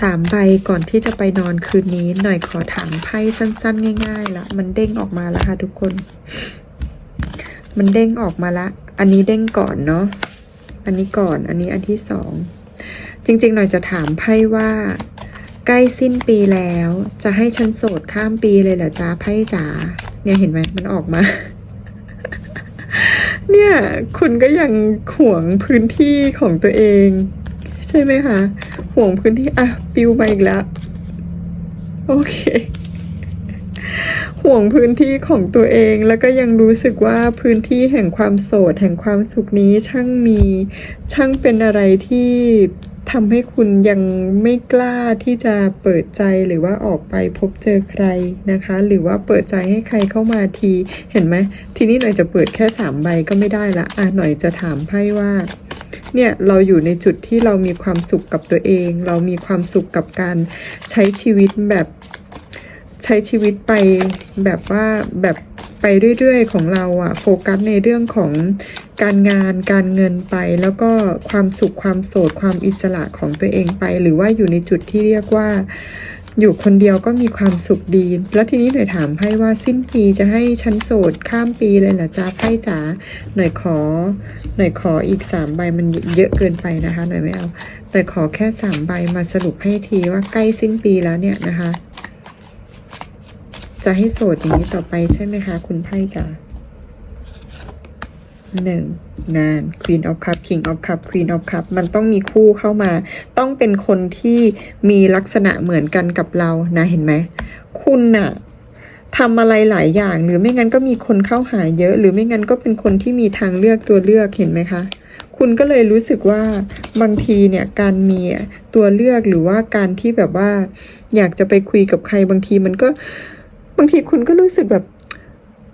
สามใบก่อนที่จะไปนอนคืนนี้หน่อยขอถามไพ่สั้น ๆ ง่ายๆละมันเด้งออกมาแล้วค่ะทุกคน มันเด้งออกมาละ อันนี้เด้งก่อนเนาะอันนี้ก่อนอันนี้อันที่สองจริง ๆ หน่อยจะถามไพ่ว่า ใกล้สิ้นปีแล้ว จะให้ฉันโสดข้ามปีเลยเหรอจ้าไพ่จ๋าเนี่ยเห็นไหมมันออกมา เนี่ย คุณก็ยังห่วงพื้นที่ของตัวเอง ใช่ไหมคะ ห่วงพื้นที่อะปิวไปอีกแล้ว โอเค ห่วงพื้นที่ของตัวเองแล้วก็ยังรู้สึกว่าพื้นที่แห่งความโสด แห่งความสุขนี้ช่างมีช่างเป็นอะไรที่ทำให้คุณยังไม่กล้าที่จะเปิดใจหรือว่าออกไปพบเจอใครนะคะ หรือว่าเปิดใจให้ใครเข้ามาทีเห็นไหมทีนี้หน่อยจะเปิดแค่สามใบก็ไม่ได้ละอะหน่อยจะถามไพ่ว่า เนี่ยเราอยู่ในจุดที่เรามีความสุขกับตัวเอง เรามีความสุขกับการใช้ชีวิตแบบใช้ชีวิตไปแบบว่าแบบไปเรื่อยๆ ของเราอะโฟกัสในเรื่องของการงานการเงินไป แล้วก็ความสุขความโสดความอิสระของตัวเองไป หรือว่าอยู่ในจุดที่เรียกว่า อยู่คนเดียวก็มีความสุขดี แล้วทีนี้หน่อยถามไพ่ว่าสิ้นปีจะให้ฉันโสดข้ามปีเลยเหรอจ้าไพ่จ๋าหน่อยขอ หน่อยขออีกสามใบมันเยอะเกินไปนะคะ หน่อยไม่เอาแต่ขอแค่สามใบมาสรุปให้ทีว่าใกล้สิ้นปีแล้วเนี่ยนะคะ จะให้โสดอย่างนี้ต่อไปใช่ไหมคะ คุณไพ่จ๋า หนึ่งงาน Queen of Cup King of Cup Queen of Cup มันต้องมีคู่เข้ามา ต้องเป็นคนที่มีลักษณะเหมือนกันกับเรานะเห็นไหม คุณน่ะทำอะไรหลายอย่าง หรือไม่งั้นก็มีคนเข้าหาเยอะ หรือไม่งั้นก็เป็นคนที่มีทางเลือกตัวเลือกเห็นไหมคะ คุณก็เลยรู้สึกว่าบางทีเนี่ยการมีตัวเลือกหรือว่าการที่แบบว่า อยากจะไปคุยกับใครบางทีมันก็ บางทีคุณก็รู้สึกแบบ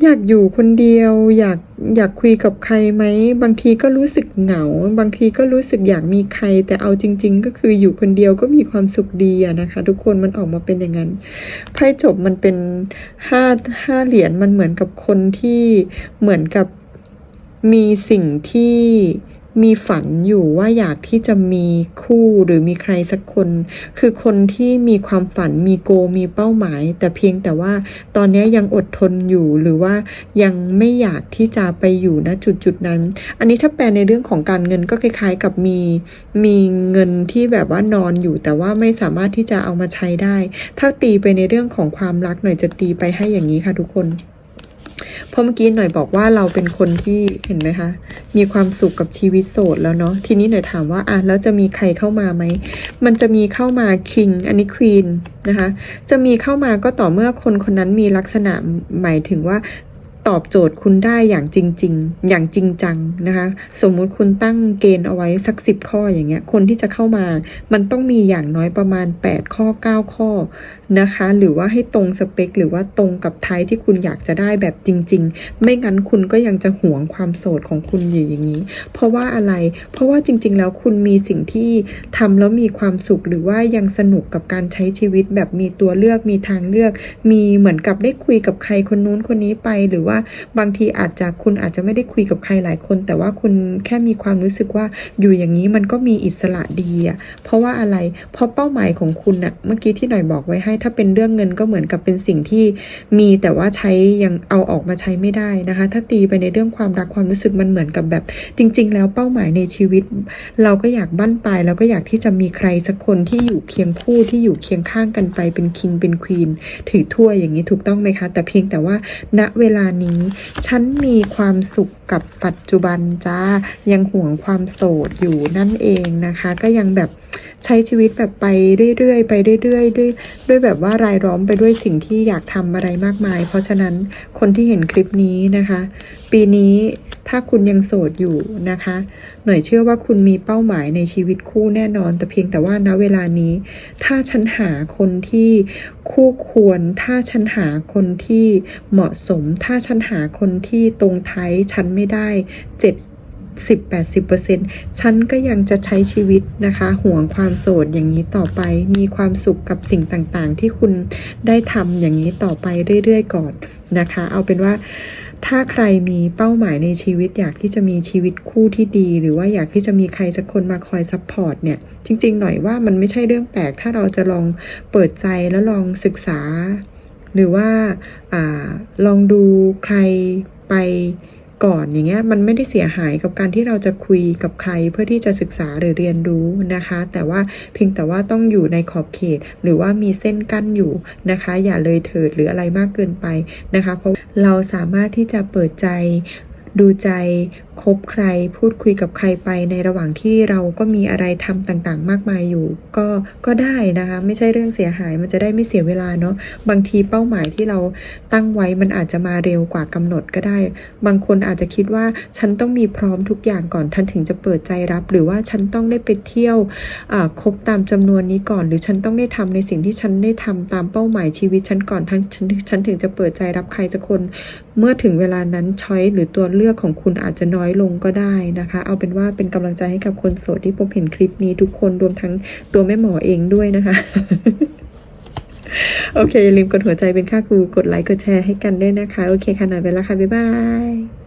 อยากอยู่คนเดียว อยากอยากคุยกับใครไหม บางทีก็รู้สึกเหงา บางทีก็รู้สึกอยากมีใคร แต่เอาจริง ๆ ก็คืออยู่คนเดียวก็มีความสุขดีอะนะคะ ทุกคนมันออกมาเป็นอย่างนั้นไพ่จบมันเป็นห้าห้าเหรียญมันเหมือนกับคนที่เหมือนกับมีสิ่งที่ มีฝันอยู่ว่าอยากที่จะมีคู่หรือมีใครสักคน คือคนที่มีความฝันมีโกมีเป้าหมาย แต่เพียงแต่ว่าตอนนี้ยังอดทนอยู่หรือว่ายังไม่อยากที่จะไปอยู่ณจุดจุดนั้น อันนี้ถ้าแปลในเรื่องของการเงินก็คล้ายๆ กับมีมีเงินที่แบบว่านอนอยู่ แต่ว่าไม่สามารถที่จะเอามาใช้ได้ ถ้าตีไปในเรื่องของความรักหน่อยจะตีไปให้อย่างนี้ค่ะทุกคนเพราะเมื่อกี้หน่อยบอกว่าเราเป็นคนที่เห็นไหมคะ มีความสุขกับชีวิตโสดแล้วเนาะทีนี้หน่อยถามว่าอะแล้วจะมีใครเข้ามาไหมมันจะมีเข้ามาคิงอันนี้ควีนนะคะจะมีเข้ามาก็ต่อเมื่อคนคนนั้นมีลักษณะหมายถึงว่า ตอบโจทย์คุณได้อย่างจริง ๆ อย่างจริงจังนะคะ สมมุติคุณตั้งเกณฑ์เอาไว้สักสิบข้ออย่างเงี้ย คนที่จะเข้ามา มันต้องมีอย่างน้อยประมาณ 8 ข้อ 9 ข้อนะคะ หรือว่าให้ตรงสเปค หรือว่าตรงกับไทป์ที่คุณอยากจะได้แบบจริง ๆ ไม่งั้นคุณก็ยังจะหวงความโสดของคุณอยู่อย่างนี้ เพราะว่าอะไร เพราะว่าจริง ๆ แล้วคุณมีสิ่งที่ทำแล้วมีความสุขหรือว่ายังสนุกกับการใช้ชีวิตแบบมีตัวเลือกมีทางเลือก มีเหมือนกับได้คุยกับใครคนนู้นคนนี้ไปหรือว่าบางทีอาจจะคุณอาจจะไม่ได้คุยกับใครหลายคน แต่ว่าคุณแค่มีความรู้สึกว่าอยู่อย่างนี้มันก็มีอิสระดีอะเพราะว่าอะไร เพราะเป้าหมายของคุณอะเมื่อกี้ที่หน่อยบอกไว้ให้ ถ้าเป็นเรื่องเงินก็เหมือนกับเป็นสิ่งที่มีแต่ว่าใช้ยังเอาออกมาใช้ไม่ได้นะคะ ถ้าตีไปในเรื่องความรักความรู้สึกมันเหมือนกับแบบจริง ๆ แล้วเป้าหมายในชีวิต เราก็อยากบั้นปลายเราก็อยากที่จะมีใครสักคนที่อยู่เคียงคู่ที่อยู่เคียงข้างกันไปเป็นคิงเป็นควีนถือถ้วยอย่างนี้ถูกต้องไหมคะ แต่เพียงแต่ว่าณเวลานี้ ฉันมีความสุขกับปัจจุบันจ้า ยังห่วงความโสดอยู่นั่นเองนะคะ ก็ยังแบบใช้ชีวิตแบบไปเรื่อยๆ ไปเรื่อยๆ ด้วยด้วยแบบว่ารายล้อมไปด้วยสิ่งที่อยากทำอะไรมากมาย เพราะฉะนั้นคนที่เห็นคลิปนี้นะคะ ปีนี้ ถ้าคุณยังโสดอยู่นะคะ หน่อยเชื่อว่าคุณมีเป้าหมายในชีวิตคู่แน่นอน แต่เพียงแต่ว่าณเวลานี้ ถ้าฉันหาคนที่คู่ควร ถ้าฉันหาคนที่เหมาะสม ถ้าฉันหาคนที่ตรงไทยฉันไม่ได้เจ็ดสิบแปดสิบเปอร์เซ็นฉันก็ยังจะใช้ชีวิตนะคะห่วงความโสดอย่างนี้ต่อไป มีความสุขกับสิ่งต่างๆ ที่คุณได้ทำอย่างนี้ต่อไปเรื่อยๆ ก่อนนะคะ เอาเป็นว่า ถ้าใครมีเป้าหมายในชีวิต อยากที่จะมีชีวิตคู่ที่ดี หรือว่าอยากที่จะมีใครสักคนมาคอยซัพพอร์ตเนี่ย จริง ๆ หน่อยว่ามันไม่ใช่เรื่องแปลก ถ้าเราจะลองเปิดใจแล้วลองศึกษา หรือว่าอาลองดูใครไป ก่อนอย่างเงี้ยมันไม่ได้เสียหายกับการที่เราจะคุยกับใครเพื่อที่จะศึกษาหรือเรียนรู้นะคะ แต่ว่าเพียงแต่ว่าต้องอยู่ในขอบเขต หรือว่ามีเส้นกั้นอยู่นะคะ อย่าเลยเถิดหรืออะไรมากเกินไปนะคะ เพราะเราสามารถที่จะเปิดใจ ดูใจคบใครพูดคุยกับใครไปในระหว่างที่เราก็มีอะไรทำต่างๆ มากมายอยู่ ก็ก็ได้นะคะ ไม่ใช่เรื่องเสียหายมันจะได้ไม่เสียเวลาเนาะบางทีเป้าหมายที่เราตั้งไว้มันอาจจะมาเร็วกว่ากำหนดก็ได้ บางคนอาจจะคิดว่าฉันต้องมีพร้อมทุกอย่างก่อนท่านถึงจะเปิดใจรับ หรือว่าฉันต้องได้ไปเที่ยวครบตามจำนวนนี้ก่อน หรือฉันต้องได้ทำในสิ่งที่ฉันได้ทำตามเป้าหมายชีวิตฉันก่อนท่านฉันฉันถึงจะเปิดใจรับใครสักคนเมื่อถึงเวลานั้นช้อยหรือตัวเลือกของคุณอาจจะน้อยลงก็ได้นะคะ เอาเป็นว่าเป็นกำลังใจให้กับคนโสดที่พบเห็นคลิปนี้ทุกคนรวมทั้งตัวแม่หมอเองด้วยนะคะโอเคอย่าลืมกดหัวใจเป็นค่าครู กดไลค์ กดแชร์ให้กันด้วยนะคะ โอเคค่ะหน่อยไปแล้วค่ะ บ๊ายบาย